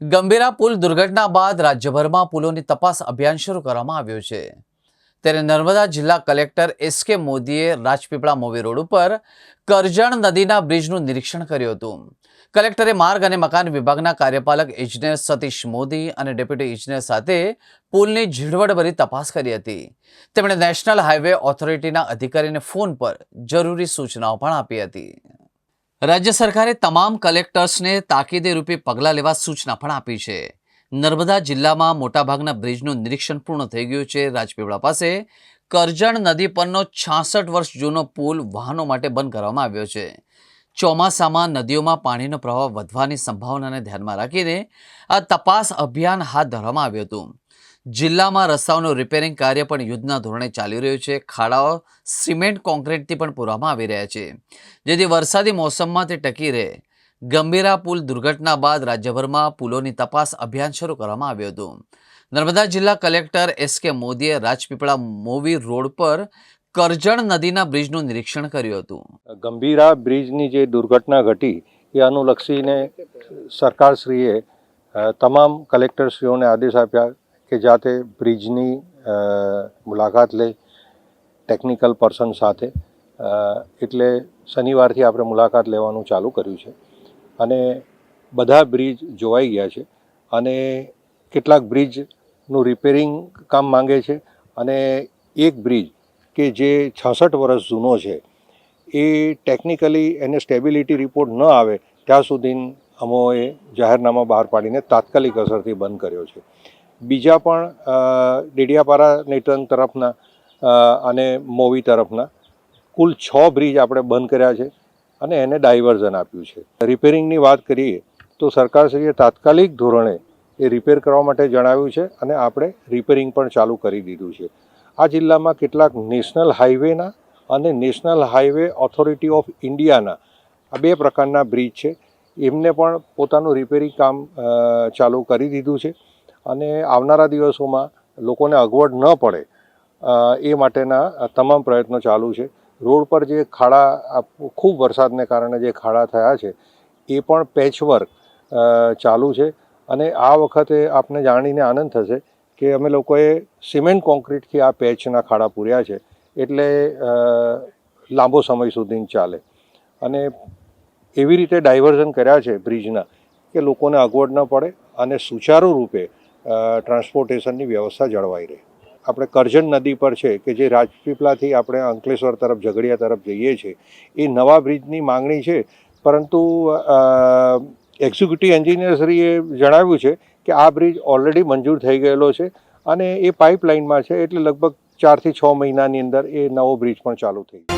ગંભીરા પુલ દુર્ઘટના બાદ રાજ્યભરમાં પુલોની તપાસ અભિયાન શરૂ કરવામાં આવ્યું છે. ત્યારે નર્મદા જિલ્લા કલેક્ટર એસ કે મોદીએ રાજપીપળા મોવી રોડ ઉપર કરજણ નદીના બ્રિજનું નિરીક્ષણ કર્યું હતું. કલેક્ટરે માર્ગ અને મકાન વિભાગના કાર્યપાલક ઇજનેર સતીશ મોદી અને ડેપ્યુટી ઇજનેર સાથે પુલની ઝીણવટભરી તપાસ કરી હતી. તેમણે નેશનલ હાઈવે ઓથોરિટીના અધિકારીને ફોન પર જરૂરી સૂચનાઓ પણ આપી હતી. રાજ્ય સરકારે તમામ કલેક્ટર્સને તાકીદે રૂપે પગલાં લેવા સૂચના પણ આપી છે. નર્મદા જિલ્લામાં મોટાભાગના બ્રિજનું નિરીક્ષણ પૂર્ણ થઈ ગયું છે. રાજપીપળા પાસે કરજણ નદી પરનો છાસઠ વર્ષ જૂનો પુલ વાહનો માટે બંધ કરવામાં આવ્યો છે. ચોમાસામાં નદીઓમાં પાણીનો પ્રવાહ વધવાની સંભાવનાને ધ્યાનમાં રાખીને આ તપાસ અભિયાન હાથ ધરવામાં આવ્યું હતું. જિલ્લામાં રસ્તાઓનું રિપેરિંગ કાર્ય પણ યુદ્ધના ધોરણે ચાલી રહ્યું છે. ખાડાઓ સિમેન્ટ, કોન્ક્રીટથી પણ પૂરવામાં આવી રહ્યા છે. જેથી વરસાદી મોસમમાં તે ટકી રહે. ગંભીરા પુલ દુર્ઘટના બાદ રાજ્યભરમાં પુલોની તપાસ અભિયાન શરૂ કરવામાં આવ્યું હતું. નર્મદા જિલ્લા કલેક્ટર એસ કે મોદીએ રાજપીપળા મોવી રોડ પર કરજણ નદીના બ્રિજનું નિરીક્ષણ કર્યું હતું. ગંભીરા બ્રિજની જે દુર્ઘટના ઘટી, એ અનુલક્ષીને સરકારશ્રીએ તમામ કલેક્ટરશ્રીઓને આદેશ આપ્યા. કે જાતે બ્રિજની મુલાકાત લે ટેકનિકલ પર્સન સાથે. એટલે શનિવારથી આપણે મુલાકાત લેવાનું ચાલુ કર્યું છે. અને બધા બ્રિજ જોવાઈ ગયા છે. અને કેટલાક બ્રિજનું રિપેરિંગ કામ માંગે છે. અને એક બ્રિજ કે જે છાસઠ વર્ષ જૂનો છે, એ ટેકનિકલી એને સ્ટેબિલિટી રિપોર્ટ ન આવે, ત્યાં સુધી અમોએ જાહેરનામા બહાર પાડીને તાત્કાલિક અસરથી બંધ કર્યો છે. બીજા પણ ડેડિયાપારા નેટવર્ક તરફના અને મોવી તરફના કુલ છ બ્રિજ આપણે બંધ કર્યા છે અને એને ડાયવર્ઝન આપ્યું છે. રિપેરિંગની વાત કરીએ તો સરકારશ્રીએ તાત્કાલિક ધોરણે એ રિપેર કરવા માટે જણાવ્યું છે અને આપણે રિપેરિંગ પણ ચાલુ કરી દીધું છે. આ જિલ્લામાં કેટલાક નેશનલ હાઈવેના અને નેશનલ હાઈવે ઓથોરિટી ઓફ ઇન્ડિયાના આ બે પ્રકારના બ્રિજ છે. એમને પણ પોતાનું રિપેરિંગ કામ ચાલુ કરી દીધું છે. અને આવનારા દિવસોમાં લોકોને અગવડ ન પડે એ માટેના તમામ પ્રયત્નો ચાલુ છે. રોડ પર જે ખાડા ખૂબ વરસાદને કારણે જે ખાડા થયા છે, એ પણ પેચવર્ક ચાલુ છે. અને આ વખતે આપને જાણીને આનંદ થશે કે અમે લોકોએ સિમેન્ટ કોન્ક્રીટથી આ પેચના ખાડા પૂર્યા છે, એટલે લાંબો સમય સુધી ચાલે. અને એવી રીતે ડાયવર્ઝન કર્યા છે બ્રિજના, કે લોકોને અગવડ ન પડે અને સુચારુ રૂપે ટ્રાન્સપોર્ટેશનની વ્યવસ્થા જળવાઈ રહે. આપણે કરજણ નદી પર છે કે જે રાજપીપળાથી આપણે અંકલેશ્વર તરફ, ઝઘડિયા તરફ જઈએ છીએ, એ નવા બ્રિજની માંગણી છે. પરંતુ એક્ઝિક્યુટિવ એન્જિનિયરશ્રીએ જણાવ્યું છે કે આ બ્રિજ ઓલરેડી મંજૂર થઈ ગયેલો છે અને એ પાઇપલાઇનમાં છે એટલે લગભગ ચારથી છ મહિનાની અંદર એ નવો બ્રિજ પણ ચાલુ થઈ જશે